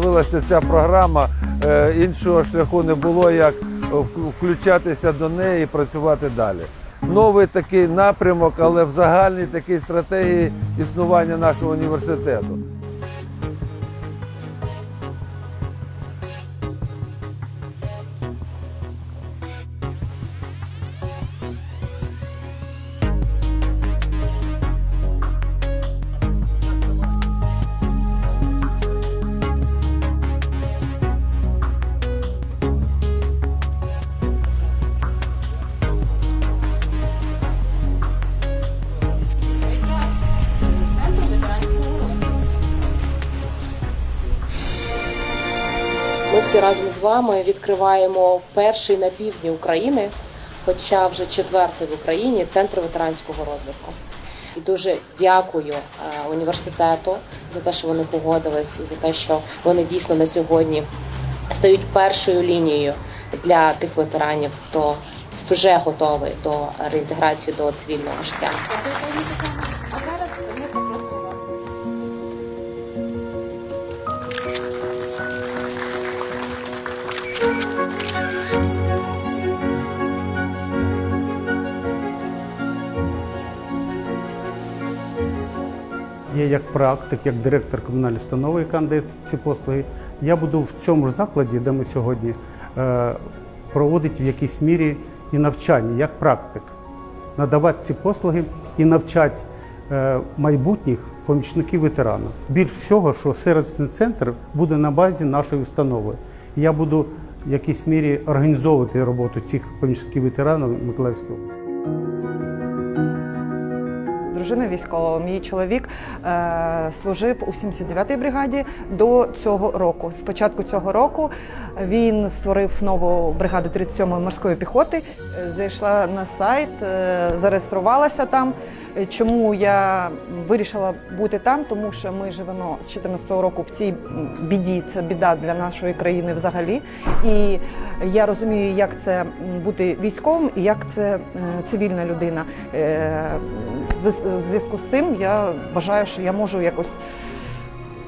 з'явилася ця програма, е, іншого шляху не було, як включатися до неї і працювати далі. Новий такий напрямок, але в загальній такій стратегії існування нашого університету. Всі разом з вами відкриваємо перший на півдні України, хоча вже четвертий в Україні центр ветеранського розвитку. І дуже дякую е, університету за те, що вони погодились, і за те, що вони дійсно на сьогодні стають першою лінією для тих ветеранів, хто вже готовий до реінтеграції до цивільного життя. Я як практик, як директор комунальної установи, яка надає ці послуги, я буду в цьому ж закладі, де ми сьогодні, е, проводити в якійсь мірі і навчання, як практик, надавати ці послуги і навчати е, майбутніх помічників ветерана. Більш всього, що сервісний центр буде на базі нашої установи. Я буду в якійсь мірі організовувати роботу цих помічників ветеранів Миколаївської області. Дружина військова. Мій чоловік е, служив у 79-й бригаді до цього року. З початку цього року він створив нову бригаду 37-ї морської піхоти. Е, Зайшла на сайт, е, зареєструвалася там. Чому я вирішила бути там? Тому що ми живемо з 14-го року в цій біді. Це біда для нашої країни взагалі. І я розумію, як це бути військовим і як це е, цивільна людина. Е, в зв'язку з цим я вважаю, що я можу якось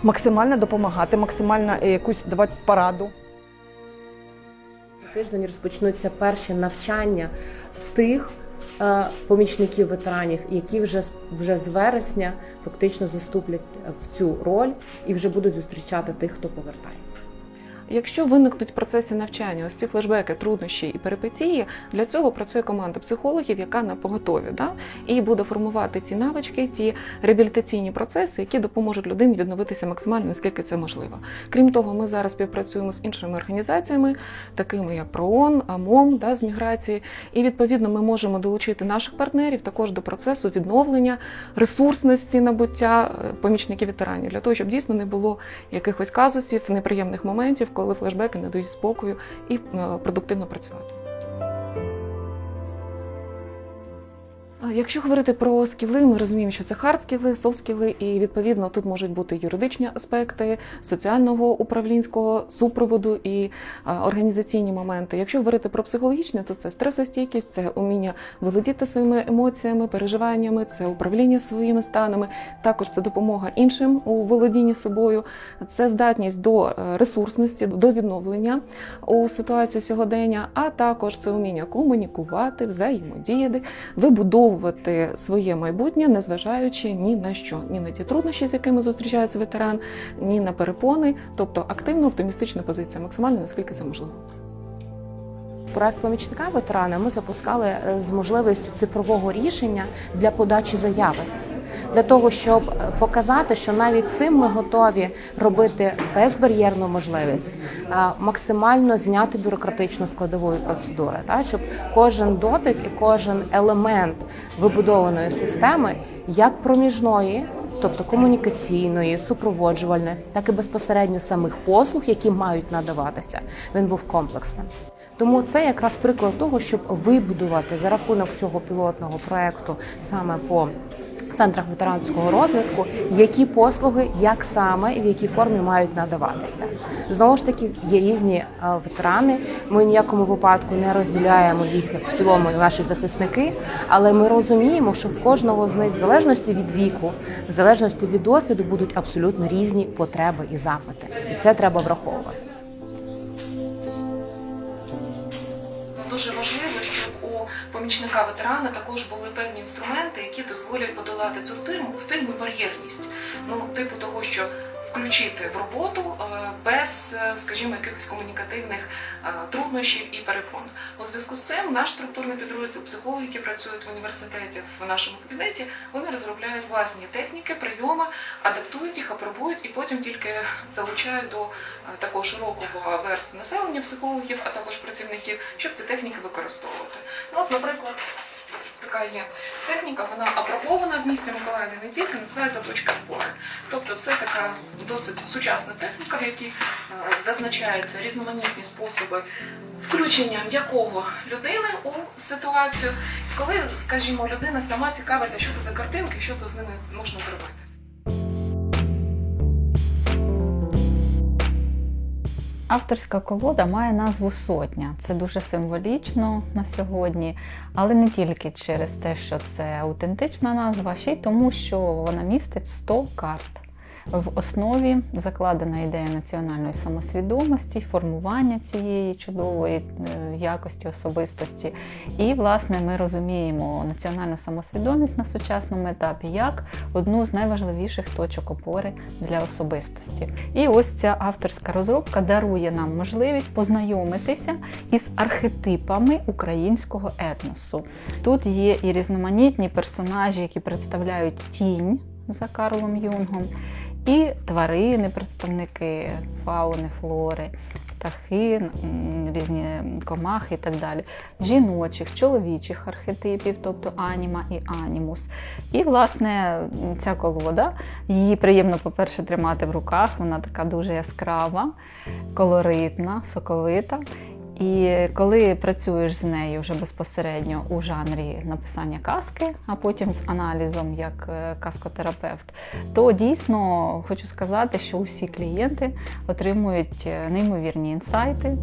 максимально допомагати, максимально е, якусь давати пораду. Тиждень розпочнуться перші навчання тих помічників ветеранів, які вже вже з вересня фактично заступлять в цю роль і вже будуть зустрічати тих, хто повертається. Якщо виникнуть в процесі навчання ось ці флешбеки, труднощі і перипетії, для цього працює команда психологів, яка на поготові, да? і буде формувати ті навички, ті реабілітаційні процеси, які допоможуть людині відновитися максимально, наскільки це можливо. Крім того, ми зараз співпрацюємо з іншими організаціями, такими як ПРООН, АМОМ да, з міграції, і відповідно ми можемо долучити наших партнерів також до процесу відновлення ресурсності набуття е, помічників ветеранів, для того, щоб дійсно не було якихось казусів, неприємних моментів, коли флешбеки не дають спокою і е, продуктивно працювати. Якщо говорити про скіли, ми розуміємо, що це хард скіли, софт скіли, і відповідно тут можуть бути юридичні аспекти соціального управлінського супроводу і організаційні моменти. Якщо говорити про психологічне, то це стресостійкість, це уміння володіти своїми емоціями, переживаннями, це управління своїми станами. Також це допомога іншим у володінні собою, це здатність до е, ресурсності, до відновлення у ситуацію сьогодення, а також це уміння комунікувати, взаємодіяти, вибудовувати своє майбутнє, незважаючи ні на що, ні на ті труднощі, з якими зустрічається ветеран, ні на перепони, тобто активна оптимістична позиція, максимально наскільки це можливо. Проект помічника ветерана ми запускали е, з можливістю цифрового рішення для подачі заяви. Для того щоб е, показати, що навіть цим ми готові робити безбар'єрну можливість, максимально зняти бюрократичну складової процедури, так щоб кожен дотик і кожен елемент вибудованої системи, як проміжної, тобто комунікаційної, супроводжувальної, так і безпосередньо самих послуг, які мають надаватися, він був комплексним. Тому це якраз приклад того, щоб вибудувати за рахунок цього пілотного проекту саме по центрах ветеранського розвитку, які послуги, як саме і в якій формі мають надаватися. Знову ж таки, є різні е, ветерани. Ми ніякому випадку не розділяємо їх в цілому наші захисники, але ми розуміємо, що в кожного з них, в залежності від віку, в залежності від досвіду, будуть абсолютно різні потреби і запити, і це треба враховувати. Дуже важливо, щоб у помічника ветерана також були певні інструменти, які дозволять подолати цю стигму, стигму бар'єрність. Ну, типу того, що включити в роботу е, без, е, скажімо, якихось комунікативних е, труднощів і перепон. У зв'язку з цим наш структурний підрозділ, психологи, які працюють в університеті в нашому кабінеті, вони розробляють власні техніки, прийоми, адаптують їх, апробують і потім тільки залучають до такого широкого верстви населення психологів, а також працівників, щоб ці техніки використовувати. Ну, от, наприклад, така є техніка, вона апробована в місті Миколаєві не тільки, називається точка опори. Тобто це така досить сучасна техніка, в якій е, зазначаються різноманітні способи включення м'якого людини у ситуацію, коли, скажімо, людина сама цікавиться, що це за картинки, що то з ними можна зробити. Авторська колода має назву Сотня. Це дуже символічно на сьогодні, але не тільки через те, що це аутентична назва, ще й тому, що вона містить 100 карт. В основі закладена ідея національної самосвідомості, формування цієї чудової е, якості особистості. І, власне, ми розуміємо національну самосвідомість на сучасному етапі як одну з найважливіших точок опори для особистості. І ось ця авторська розробка дарує нам можливість познайомитися із архетипами українського етносу. Тут є і різноманітні персонажі, які представляють тінь за Карлом Юнгом, і тварини, представники фауни, флори, птахи, різні комахи і так далі, жіночих, чоловічих архетипів, тобто аніма і анімус. І, власне, ця колода, її приємно, по-перше, тримати в руках, вона така дуже яскрава, колоритна, соковита. І коли працюєш з нею вже безпосередньо у жанрі написання казки, а потім з аналізом як казкотерапевт, каскотерапевт, то дійсно хочу сказати, що усі клієнти отримують е, неймовірні інсайти